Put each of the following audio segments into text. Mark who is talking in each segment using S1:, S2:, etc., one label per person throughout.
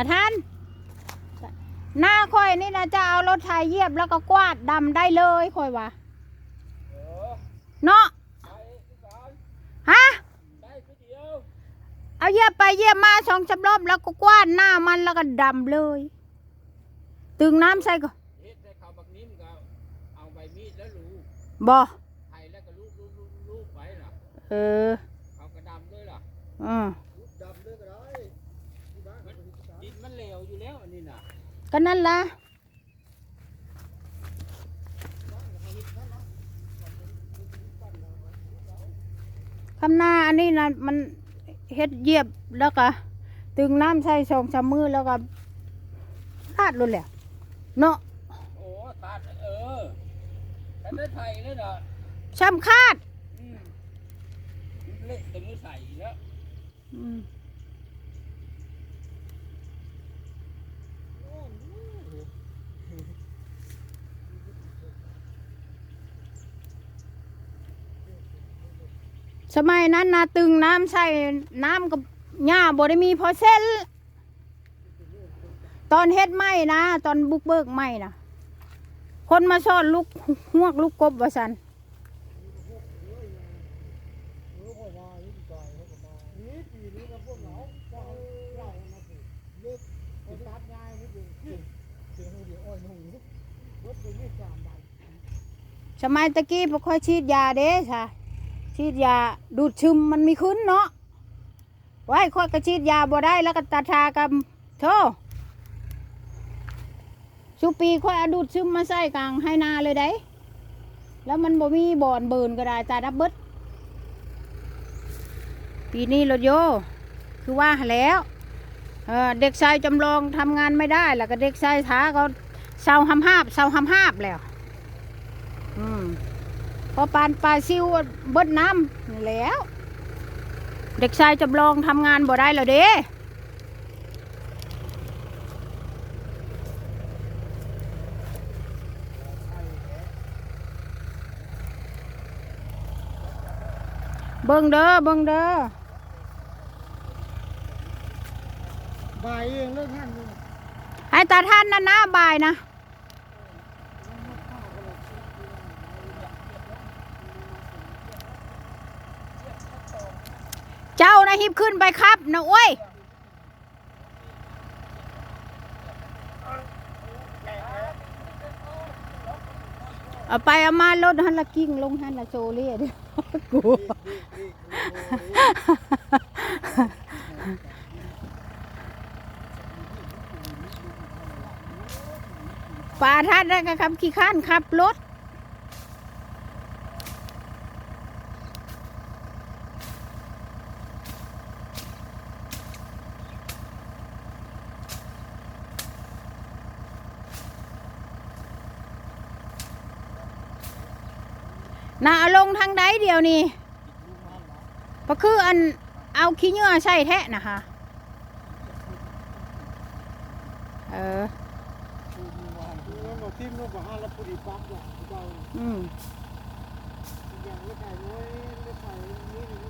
S1: ตาท่าน หน้าค่อยนี่นะจะเอารถไถเหยียบแล้วก็กวาดดำได้เลยค่อยว่า
S2: เออ
S1: เนาะ
S2: ไปที่สาม
S1: ฮะ
S2: ได้ทีเดียว
S1: เอาเหยียบไปเหยียบมาสองสามรอบแล้วก็กวาดหน้ามันแล้วก็ดำเลย ตึงน้ำใส่ก็
S2: เฮ็ดได้ข้าวบักนิ้มก็เอาใบมีดแล้วลูบ
S1: บ่
S2: ไทยแล้วก็ลูบลูบลูบลูบไปล่ะ
S1: เออ
S2: เอากระดำด้วยล่ะ
S1: อืม
S2: ลูบดำด้วยก็ได้ที่บ้านมันดินมันเหลว อยู่แล้วอันนี้น่ะ
S1: ก็นั่นละคำหน้าอันนี้นะมันเฮ็ดเหยียบแล้วก็ตึงน้ำใส่สองสามมือแล้วก็ลาดรุนแหละเนาะ
S2: โอ้ตัดเออแต่ได้ไทยเลยน่ะ
S1: ช้ำคาด
S2: อืมเละแต่มือใส่แล้ว
S1: อืม สมัยนั้นนาตึงน้ำใส่น้ำกับหญ้าบ่ได้มีพอเส้นตอนเฮ็ดไหมนะตอนบุกเบิกไหมนะคนมาสอนลูกหวกลูกกบว่าสันสมัยตะกี้พอค่อยฉีดยาเด้ค่ะ ฉีดยาดูดซึมมันมีขึ้นเนาะไว้ค่อยก็ฉีดยาบ่ได้แล้วก็ตาทากับโธ่สุปีค่อยอดูดซึมมาใส่กลางให้นาเลยได้ แล้วมันบ่มีบ่อนเบินก็ได้ตาดับเบิดปีนี้รถโย คือว่าแล้วเเด็กชายจำลองทำงานไม่ได้ แล้วก็เด็กชายท้าเขาเศร้าห้ำห้าบเศร้าห้ำห้าบแล้ว อืม พอปานปลาซิวเบิดน้ำนี่แหล้ว เด็กชายจำลองทำงานบ่ได้แล้วเด้เบิ่งเด้อเบิ่งเด้อ
S3: บ่ายเองเลิกงานเลย
S1: ให้ตาท่านนะนะบายนะ เจ้านะฮิบขึ้นไปครับนะโอ้ยเอาไปเอามารถฮันละกิ้งลงฮันละโซเลียเดี๋ยวกลัวป่าท่านได้ก็ขับขี้ข้านขับรถ น่าเอาลงทางใดเดียวนี่ก็คืออันเอาขี้เหงื่อใส่แทะนะคะเออ
S3: แล้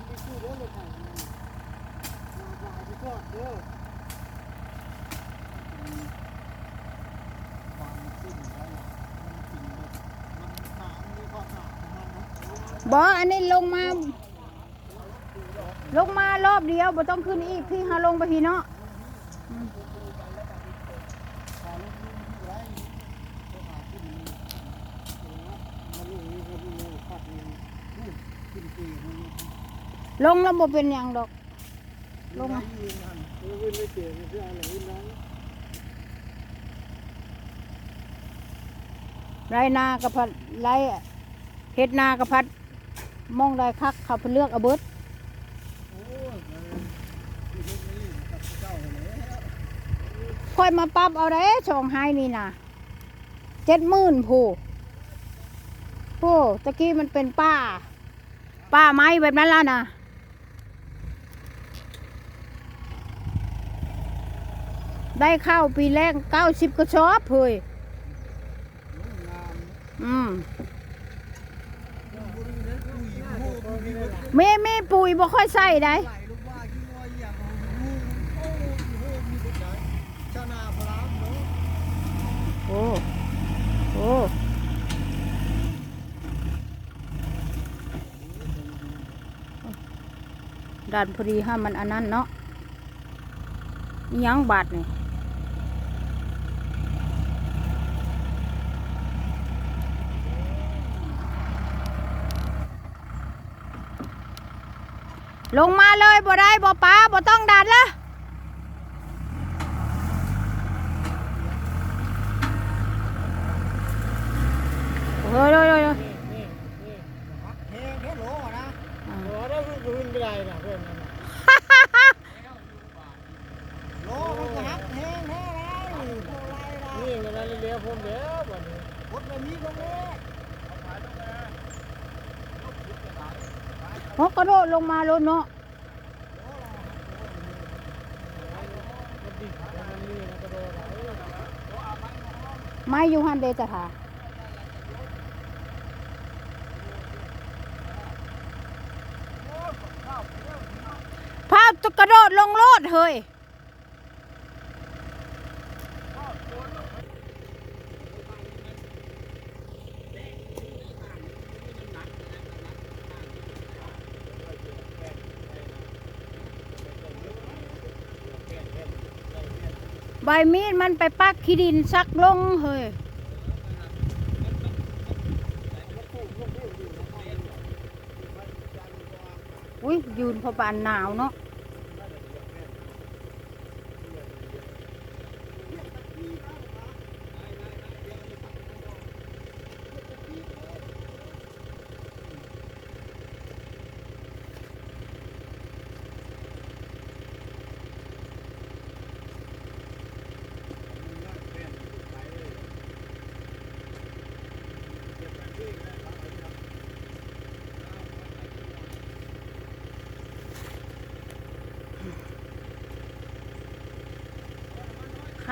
S3: บ
S1: อ
S3: อันนี้ลงมา
S1: ลงมารอบเดียวบ่ต้องขึ้นอีกพี่ฮาลงไปพี่เนาะ
S3: ล
S1: งแล้วบ่เป็นอย่างดอก ลง
S3: ไรนา
S1: กระพัดไรเฮ็ดนากระพัด มองได้คักเขาไปเลือกเอาเบิดค่อยมาปรับเอาได้ช่องไห้นี่นะเจ็ดหมื่นผู้ผู้ตะกี้มันเป็นป้า ป้าไม้แบบนั้นล่ะนะได้ข้าวปีแรกเก้าสิบกระสอบเฮ้ยอืม ม่ไม่ปุ๋ยบ่ค่อยใส่ได้
S3: โอ้โอ้
S1: ดันพอดีฮะมันอันนั้นเนาะยังบาดเนี่ย ลงมาเลยบ่ได้บ่ป้าบ่ต้องดันละเฮ้ยเฮ้ยเฮ้ยเฮ้ย
S2: นี่นี่นี่
S3: เฮ้ยเฮ้ยโหลนะ
S2: โอ้ได้คืนไม่ได้นะเพื่อนนั่นน่ะ
S3: โหลมันก็หักแห้งแท้เลยโหไรล่ะ
S2: นี่มันนั่นเลี้ยวผมเดี๋ยววันนี้
S3: รถแบบนี้ก็แม่
S1: โอ้กระโดดลงมาโลนเนาะ
S2: ไม่
S1: อยู่หันเดจะถาภาพจะกระโดดลงโลดเฮ้ย มีดมันไปปักขี้ดินซักลงเฮ้ยอุ้ยยืนพอบานหนาวเนาะ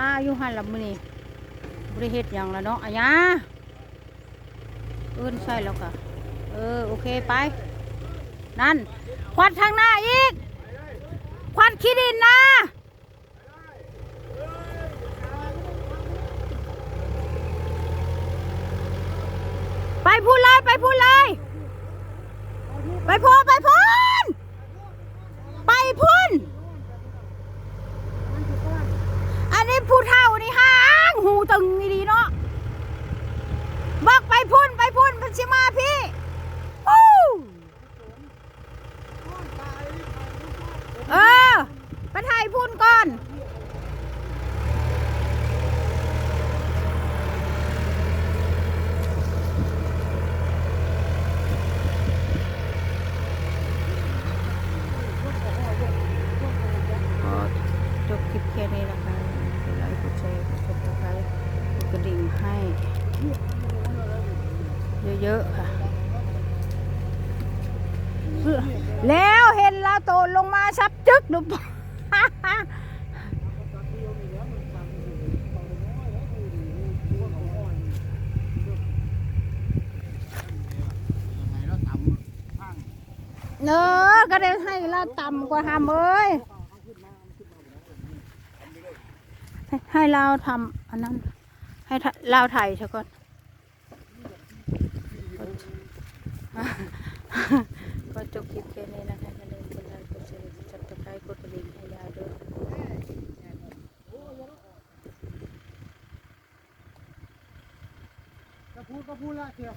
S1: าอยู่หันละมือนี่บริเฮ็ดหยังละเนาะอะยะเอิ้นใช่แล้วค่ะ เออ โอเคไป นั่น ควันทางหน้าอีก ควันขี้ดินนะไปพูดเลย ไปพูดเลย ไปพูดไปพูนไปพูนอันนี้ผู้เฒ่านี่ห้างหูตึงนี่ดีเนาะบอกไปพุ่นไปพุ่นพันชิมาพี่อู้เออไปถ่ายพุ่นก่อน ก็จบคลิปแค่นี้นะคะกดไลค์กดแชร์กดติดตามกดกระดิ่งให้ เยอะๆค่ะ แล้วเห็นเราโตลงมาซับจึกดูปะ
S3: ยังไงแล้วต่ำข้าง
S1: เนอก็ได้ให้เราต่ำกว่าทำเอ้ย ให้เราทำอันนั้น ให้เราถ่ายเถอะก่อนก็จบคลิปแค่นี้นะคะ ดซับสไครต์กดกระดิ่งให้ยายด้วย
S3: จะพูดก็พูดละเถอะ